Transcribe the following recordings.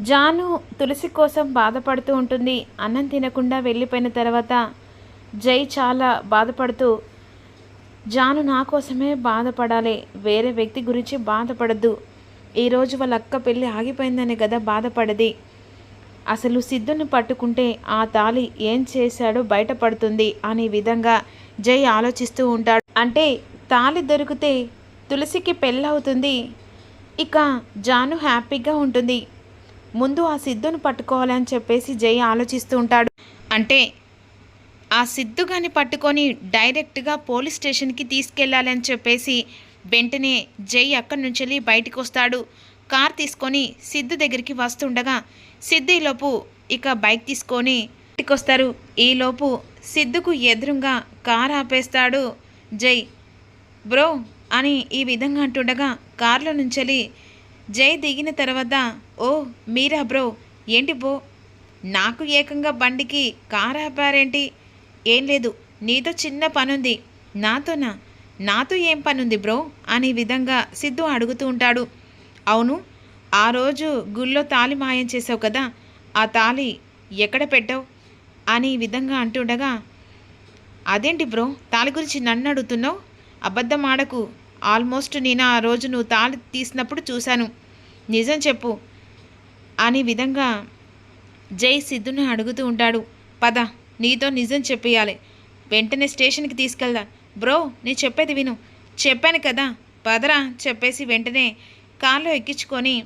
జాను తులసి కోసం బాధపడుతూ ఉంటుంది. అన్నం తినకుండా వెళ్ళిపోయిన తర్వాత జై చాలా బాధపడుతూ జాను నా కోసమే బాధపడాలి. వేరే వ్యక్తి గురించి బాధపడద్దు. ఈరోజు వాళ్ళ అక్క పెళ్ళి ఆగిపోయిందనే కదా బాధపడది. అసలు సిద్ధుని పట్టుకుంటే ఆ తాళి ఏం చేశాడో బయటపడుతుంది అనే విధంగా జై ఆలోచిస్తూ ఉంటాడు. అంటే తాళి దొరికితే తులసికి పెళ్ళవుతుంది. ఇక జాను హ్యాపీగా ఉంటుంది. ముందు ఆ సిద్ధుని పట్టుకోవాలని చెప్పేసి జై ఆలోచిస్తూ ఉంటాడు. అంటే ఆ సిద్ధు కానీ పట్టుకొని డైరెక్ట్గా పోలీస్ స్టేషన్కి తీసుకెళ్ళాలని చెప్పేసి వెంటనే జై అక్కడి నుంచి వెళ్ళి బయటికి వస్తాడు కార్ తీసుకొని సిద్ధు దగ్గరికి వస్తుండగా సిద్ధిలోపు ఇక బైక్ తీసుకొని ఇంటికి వస్తారు ఈలోపు సిద్ధుకు ఎదురుగా కార్ ఆపేస్తాడు జై. బ్రో అని ఈ విధంగా అంటుండగా కారులో వెళ్ళి జై దిగిన తర్వాత ఓ మీరా బ్రో ఏంటి బ్రో నాకు ఏకంగా బండికి కారు ఆపారేంటి? ఏం లేదు నీతో చిన్న పనుంది. నాతోనా? నాతో ఏం పనుంది బ్రో? అనే విధంగా సిద్ధు అడుగుతూ ఉంటాడు. అవును ఆ రోజు గుళ్ళో తాళి మాయం చేసావు కదా ఆ తాళి ఎక్కడ పెట్టావు? అని విధంగా అంటుండగా అదేంటి బ్రో తాళి గురించి నన్ను అడుగుతున్నావు? అబద్ధం ఆడకు. ఆల్మోస్ట్ నేను ఆ రోజు నువ్వు తాళి తీసినప్పుడు చూశాను. నిజం చెప్పు. అని విధంగా జై సిద్ధుని అడుగుతూ ఉంటాడు. పద నీతో నిజం చెప్పేయాలి. వెంటనే స్టేషన్కి తీసుకెళ్దా. బ్రో నేను చెప్పేది విను. చెప్పాను కదా. పదరా చెప్పేసి వెంటనే కార్లో ఎక్కించుకొని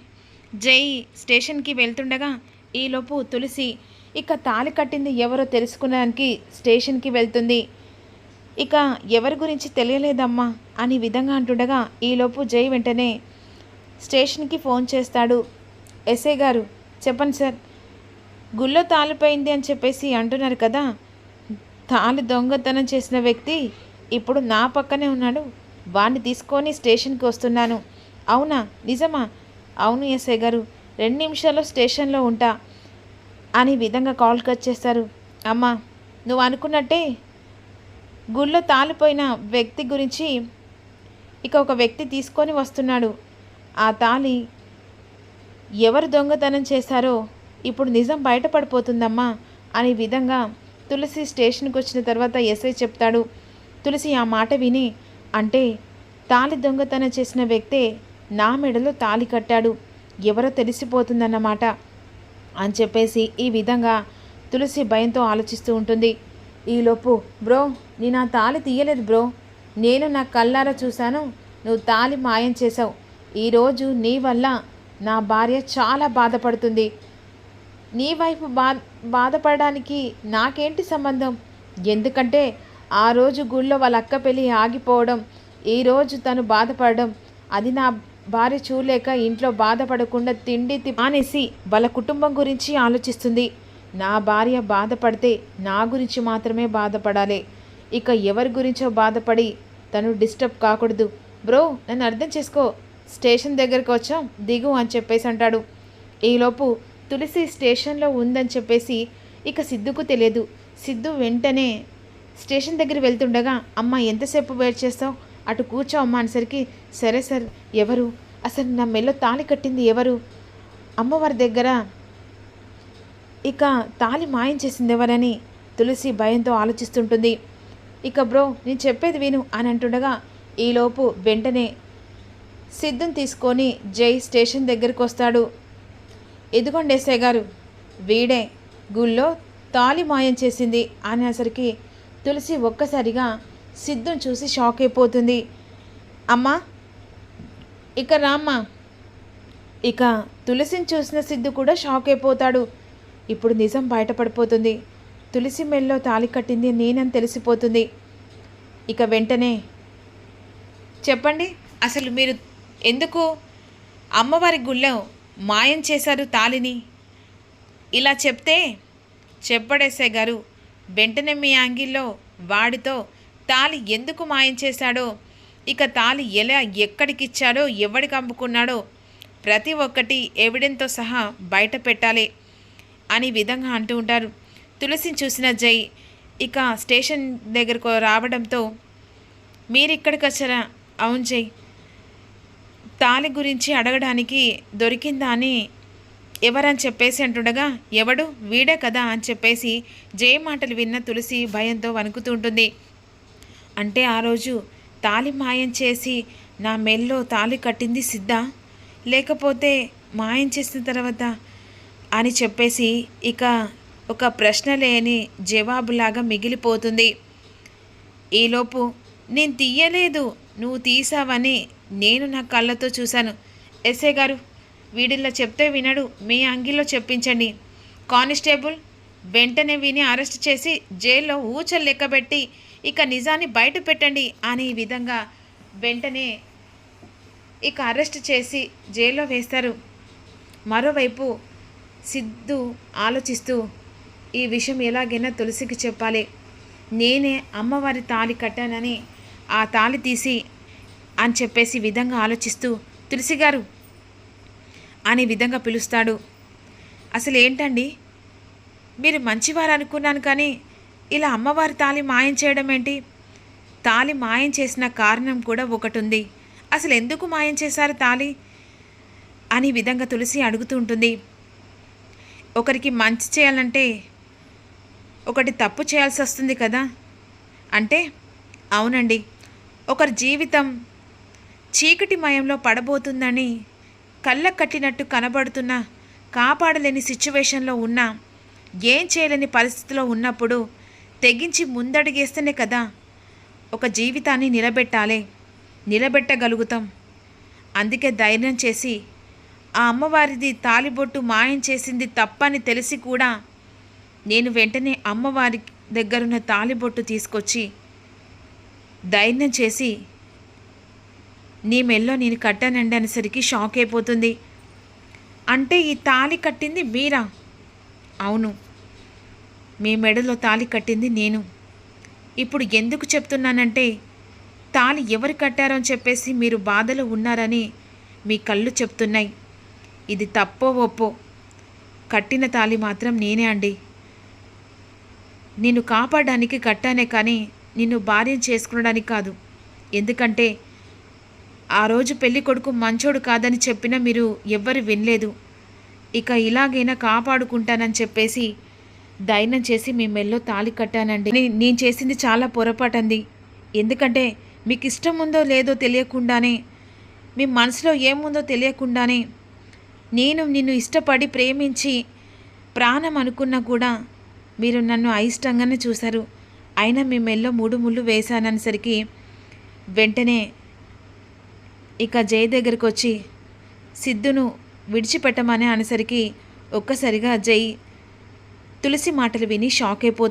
జై స్టేషన్కి వెళ్తుండగా ఈలోపు తులసి ఇక తాళి కట్టింది ఎవరో తెలుసుకునేదానికి స్టేషన్కి వెళ్తుంది. ఇక ఎవరి గురించి తెలియలేదమ్మా అని విధంగా అంటుండగా ఈలోపు జై వెంటనే స్టేషన్కి ఫోన్ చేస్తాడు. ఎస్ఐ గారు చెప్పండి సార్. గుళ్ళో తాలిపోయింది అని చెప్పేసి అంటున్నారు కదా. తాళి దొంగతనం చేసిన వ్యక్తి ఇప్పుడు నా పక్కనే ఉన్నాడు. వాడిని తీసుకొని స్టేషన్కి వస్తున్నాను. అవునా? నిజమా? అవును ఎస్ఐ గారు. రెండు నిమిషాల్లో స్టేషన్లో ఉంటా అని విధంగా కాల్ కట్ చేస్తారు. అమ్మా నువ్వు అనుకున్నట్టే గుళ్ళో తాలిపోయిన వ్యక్తి గురించి ఇక ఒక వ్యక్తి తీసుకొని వస్తున్నాడు. ఆ తాళి ఎవరు దొంగతనం చేశారో ఇప్పుడు నిజం బయటపడిపోతుందమ్మా అనే విధంగా తులసి స్టేషన్కి వచ్చిన తర్వాత ఎస్ఐ చెప్తాడు. తులసి ఆ మాట విని అంటే తాళి దొంగతనం చేసిన వ్యక్తే నా మెడలో తాళి కట్టాడు. ఎవరో తెలిసిపోతుందన్నమాట అని చెప్పేసి ఈ విధంగా తులసి భయంతో ఆలోచిస్తూ ఉంటుంది. ఈలోపు బ్రో నేను ఆ తాళి తీయలేదు బ్రో. నేను నా కళ్ళారా చూశాను. నువ్వు తాళి మాయం చేశావు. ఈరోజు నీ వల్ల నా భార్య చాలా బాధపడుతుంది. నీ వైపు బా బాధపడడానికి నాకేంటి సంబంధం? ఎందుకంటే ఆ రోజు గుళ్ళో వాళ్ళ అక్క పెళ్ళి ఆగిపోవడం ఈరోజు తను బాధపడడం అది నా భార్య చూడలేక ఇంట్లో బాధపడకుండా తిండి మానేసి వాళ్ళ కుటుంబం గురించి ఆలోచిస్తుంది. నా భార్య బాధపడితే నా గురించి మాత్రమే బాధపడాలి. ఇక ఎవరి గురించో బాధపడి తను డిస్టర్బ్ కాకూడదు. బ్రో నన్ను అర్థం చేసుకో. స్టేషన్ దగ్గరికి వచ్చాం దిగు అని చెప్పేసి అంటాడు. ఈలోపు తులసి స్టేషన్లో ఉందని చెప్పేసి ఇక సిద్ధుకు తెలియదు. సిద్ధు వెంటనే స్టేషన్ దగ్గర వెళ్తుండగా అమ్మ ఎంతసేపు వెయిట్ చేస్తావు? అటు కూర్చో అమ్మ అనేసరికి సరే సార్ ఎవరు? అసలు నా మెల్లో తాళి కట్టింది ఎవరు? అమ్మవారి దగ్గర ఇక తాళి మాయం చేసింది ఎవరని తులసి భయంతో ఆలోచిస్తుంటుంది. ఇక బ్రో నేను చెప్పేది విను అని అంటుండగా ఈలోపు వెంటనే సిద్ధం తీసుకొని జై స్టేషన్ దగ్గరికి వస్తాడు. ఇదిగోండి ఎస్ఐ గారు వీడే గుళ్ళో తాళి మాయం చేసింది అనేసరికి తులసి ఒక్కసారిగా సిద్ధం చూసి షాక్ అయిపోతుంది. అమ్మా ఇక రామ్మా. ఇక తులసిని చూసిన సిద్ధు కూడా షాక్ అయిపోతాడు. ఇప్పుడు నిజం బయటపడిపోతుంది. తులసి మెల్లో తాళి కట్టింది నేనని తెలిసిపోతుంది. ఇక వెంటనే చెప్పండి అసలు మీరు ఎందుకు అమ్మవారి గుళ్ళో మాయం చేశారు తాళిని? ఇలా చెప్తే చెప్పడేసే గారు వెంటనే మీ యాంగిల్లో వాడితో తాళి ఎందుకు మాయం చేశాడో ఇక తాళి ఎలా ఎక్కడికిచ్చాడో ఎవడికి అమ్ముకున్నాడో ప్రతి ఒక్కటి ఎవిడెన్తో సహా బయట పెట్టాలి. అని విధంగా అంటూ ఉంటారు. తులసిని చూసిన జై ఇక స్టేషన్ దగ్గరకు రావడంతో మీరు ఇక్కడికి వచ్చారా? అవును జై. తాళి గురించి అడగడానికి దొరికిందా అని ఎవరని చెప్పేసి అంటుండగా ఎవడు? వీడే కదా అని చెప్పేసి జయ మాటలు విన్న తులసి భయంతో వణుకుతూ ఉంటుంది. అంటే ఆ రోజు తాలి మాయం చేసి నా మెల్లో తాలి కట్టింది సిద్ధ? లేకపోతే మాయం చేసిన తర్వాత అని చెప్పేసి ఇక ఒక ప్రశ్న లేని జవాబులాగా మిగిలిపోతుంది. ఈలోపు నేను తీయలేదు నువ్వు తీసావని నేను నా కళ్ళతో చూశాను. ఎస్ఏ గారు వీడిలా చెప్తే వినడు మీ అంగిల్లో చెప్పించండి. కానిస్టేబుల్ వెంటనే విని అరెస్ట్ చేసి జైల్లో ఊచలు లెక్కబెట్టి ఇక నిజాన్ని బయట పెట్టండి అని ఈ విధంగా వెంటనే ఇక అరెస్ట్ చేసి జైల్లో వేస్తారు. మరోవైపు సిద్ధు ఆలోచిస్తూ ఈ విషయం ఎలాగైనా తులసికి చెప్పాలి. నేనే అమ్మవారి తాళి కట్టానని ఆ తాళి తీసి అని చెప్పేసి విధంగా ఆలోచిస్తూ తులసి గారు అనే విధంగా పిలుస్తాడు. అసలు ఏంటండి మీరు మంచివారు అనుకున్నాను కానీ ఇలా అమ్మవారి తాళి మాయం చేయడం ఏంటి? తాళి మాయం చేసిన కారణం కూడా ఒకటి ఉంది అసలు ఎందుకు మాయం చేశారు తాళి? అని విధంగా తులసి అడుగుతూ ఉంటుంది. ఒకరికి మంచి చేయాలంటే ఒకటి తప్పు చేయాల్సి వస్తుంది కదా? అంటే అవునండి. ఒకరి జీవితం చీకటి మయంలో పడబోతుందని కళ్ళ కట్టినట్టు కనబడుతున్న కాపాడలేని సిచ్యువేషన్లో ఉన్న ఏం చేయలేని పరిస్థితిలో ఉన్నప్పుడు తెగించి ముందడిగేస్తేనే కదా ఒక జీవితాన్ని నిలబెట్టాలి నిలబెట్టగలుగుతాం. అందుకే ధైర్యం చేసి ఆ అమ్మవారిది తాలిబొట్టు మాయం చేసింది తప్పని తెలిసి కూడా నేను వెంటనే అమ్మవారి దగ్గరున్న తాలిబొట్టు తీసుకొచ్చి ధైర్యం చేసి నీ మెల్లో నేను కట్టానండి అనేసరికి షాక్ అయిపోతుంది. అంటే ఈ తాళి కట్టింది మీరా? అవును మీ మెడలో తాళి కట్టింది నేను. ఇప్పుడు ఎందుకు చెప్తున్నానంటే తాళి ఎవరు కట్టారో అని చెప్పేసి మీరు బాధలో ఉన్నారని మీ కళ్ళు చెప్తున్నాయి. ఇది తప్పో ఒప్పో. కట్టిన తాళి మాత్రం నేనే అండి. నిన్ను కాపాడడానికి కట్టానే కానీ నిన్ను భార్య చేసుకునడానికి కాదు. ఎందుకంటే ఆ రోజు పెళ్ళి కొడుకు మంచోడు కాదని చెప్పినా మీరు ఎవ్వరు వినలేదు. ఇక ఇలాగైనా కాపాడుకుంటానని చెప్పేసి దైనం చేసి మీ మెల్లో తాళి కట్టానండి. నేను చేసింది చాలా పొరపాటంది. ఎందుకంటే మీకు ఇష్టం ఉందో లేదో తెలియకుండానే మీ మనసులో ఏముందో తెలియకుండానే నేను నిన్ను ఇష్టపడి ప్రేమించి ప్రాణం అనుకున్నా కూడా మీరు నన్ను అయిష్టంగానే చూశారు. అయినా మీ మెల్లో మూడు ముళ్ళు వేశాననేసరికి వెంటనే ఇక జై దగ్గరకు వచ్చి సిద్ధును విడిచిపెట్టమని అనేసరికి ఒక్కసారిగా జై తులసి మాటలు విని షాక్ అయిపోతుంది.